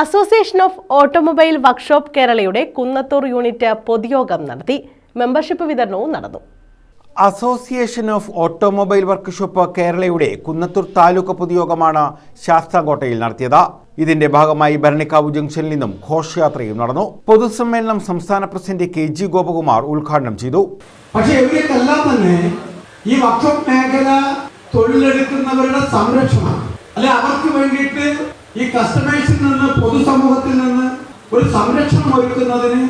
Association of automobile workshop കേരളയുടെ Kunnathur unit പൊതുയോഗം നടത്തി. മെമ്പർഷിപ്പ് വിതരണവും നടന്നു. അസോസിയേഷൻ ഓഫ് ഓട്ടോമൊബൈൽ വർക്ക്ഷോപ്പ് കേരളയുടെ കുന്നത്തൂർ താലൂക്ക് പൊതുയോഗമാണ് ശാസ്താംകോട്ടയിൽ നടത്തിയത്. ഇതിന്റെ ഭാഗമായി ഭരണിക്കാവ് ജംഗ്ഷനിൽ നിന്നും ഘോഷയാത്രയും നടന്നു. പൊതുസമ്മേളനം സംസ്ഥാന പ്രസിഡന്റ് കെ ജി ഗോപകുമാർ ഉദ്ഘാടനം ചെയ്തു. പക്ഷെ തന്നെ ഈ വർക്ക്ഷോപ്പ് മേഖല തൊഴിലെടുക്കുന്നവരുടെ സംരക്ഷണം അല്ലെ അവർക്ക് വേണ്ടിയിട്ട് ഈ കസ്റ്റമേഴ്സിൽ നിന്ന് പൊതുസമൂഹത്തിൽ നിന്ന് ഒരു സംരക്ഷണം ഒരുക്കുന്നതിന്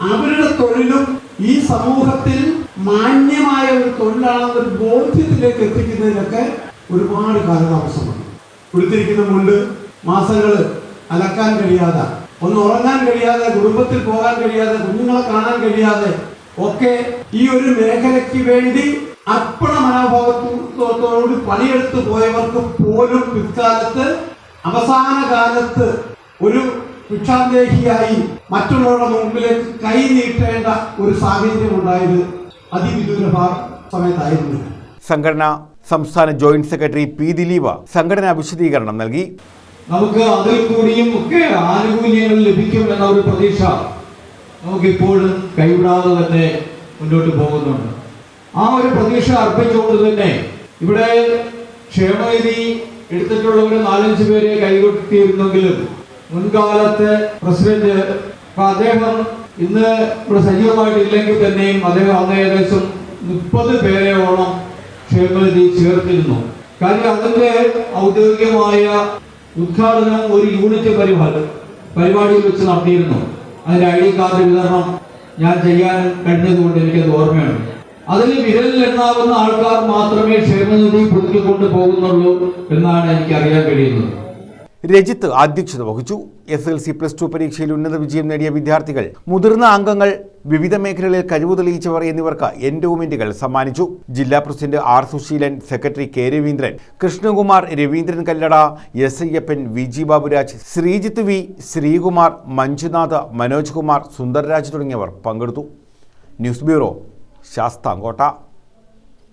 അവരുടെ തൊഴിലും ഈ സമൂഹത്തിൽ മാന്യമായ ഒരു തൊഴിലാണെന്നൊരു ബോധ്യത്തിലേക്ക് എത്തിക്കുന്നതിനൊക്കെ ഒരുപാട് കാലതാമസമുണ്ട്. കൊടുത്തിരിക്കുന്ന മുണ്ട് മാസങ്ങൾ അലക്കാൻ കഴിയാതെ ഒന്ന് ഉറങ്ങാൻ കഴിയാതെ കുടുംബത്തിൽ പോകാൻ കഴിയാതെ കുഞ്ഞുങ്ങളെ കാണാൻ കഴിയാതെ ഒക്കെ ഈ ഒരു മേഖലയ്ക്ക് വേണ്ടി അർപ്പണ മനോഭാവത്തോടുകൂടി പണിയെടുത്ത് പോയവർക്ക് പോലും പിൽക്കാലത്ത് അവസാന കാലത്ത് ഒരു ഭിക്ഷാന്തേഹിയായി മറ്റുള്ളവരുടെ മുമ്പിലേക്ക് കൈ നീട്ടേണ്ട ഒരു സാഹചര്യം ഉണ്ടായത് അതിവിദൂര സമയത്തായിരുന്നു. സംഘടന സംസ്ഥാന ജോയിന്റ് സെക്രട്ടറി പി ദിലീപ സംഘടനാ വിശദീകരണം നൽകി. നമുക്ക് അതിൽ കൂടിയും ഒക്കെ ആനുകൂല്യങ്ങൾ ലഭിക്കും എന്ന ഒരു പ്രതീക്ഷ നമുക്കിപ്പോഴും കൈവിടാതെ തന്നെ മുന്നോട്ട് പോകുന്നുണ്ട്. ആ ഒരു പ്രതീക്ഷ അർപ്പിച്ചുകൊണ്ട് തന്നെ ഇവിടെ ക്ഷേമനിധി എടുത്തിട്ടുള്ളവർ നാലഞ്ച് പേരെ കൈകൊട്ടിയിരുന്നെങ്കിലും മുൻകാലത്തെ പ്രസിഡന്റ് അപ്പൊ അദ്ദേഹം ഇന്ന് ഇവിടെ സജീവമായിട്ടില്ലെങ്കിൽ തന്നെയും അദ്ദേഹം അന്ന് ഏകദേശം മുപ്പത് പേരെയോളം ക്ഷേമനിധി ചേർത്തിരുന്നു. കാര്യം അതിന്റെ ഔദ്യോഗികമായ ഉദ്ഘാടനം ഒരു യൂണിറ്റ് പരിപാടി പരിപാടിയിൽ വെച്ച് നടത്തിയിരുന്നു. അതിന്റെ ഐ ഡി കാർഡ് വിതരണം ഞാൻ ചെയ്യാൻ കഴിഞ്ഞതുകൊണ്ട് എനിക്കത് ഓർമ്മയുണ്ട് അതിൽ വിരലിൽ എണ്ണാവുന്ന ആൾക്കാർ മാത്രമേ ക്ഷേമനിധി പുതുക്കിക്കൊണ്ട് പോകുന്നുള്ളൂ എന്നാണ് എനിക്ക് അറിയാൻ കഴിയുന്നത്. രജിത്ത് അധ്യക്ഷത വഹിച്ചു. S L C plus two പരീക്ഷയിൽ ഉന്നത വിജയം നേടിയ വിദ്യാർത്ഥികൾ മുതിർന്ന അംഗങ്ങൾ വിവിധ മേഖലകളിൽ കഴിവ് തെളിയിച്ചവർ എന്നിവർക്ക് എൻഡോമെന്റുകൾ സമ്മാനിച്ചു. ജില്ലാ president R Susheelan secretary K Raveendran Krishnakumar Raveendran Kallada S Ayyappan V G Baburaj Sreejith V Sreekumar Manjunath Manoj Kumar Sundarraj തുടങ്ങിയവർ പങ്കെടുത്തു. News bureau Sasthamkotta.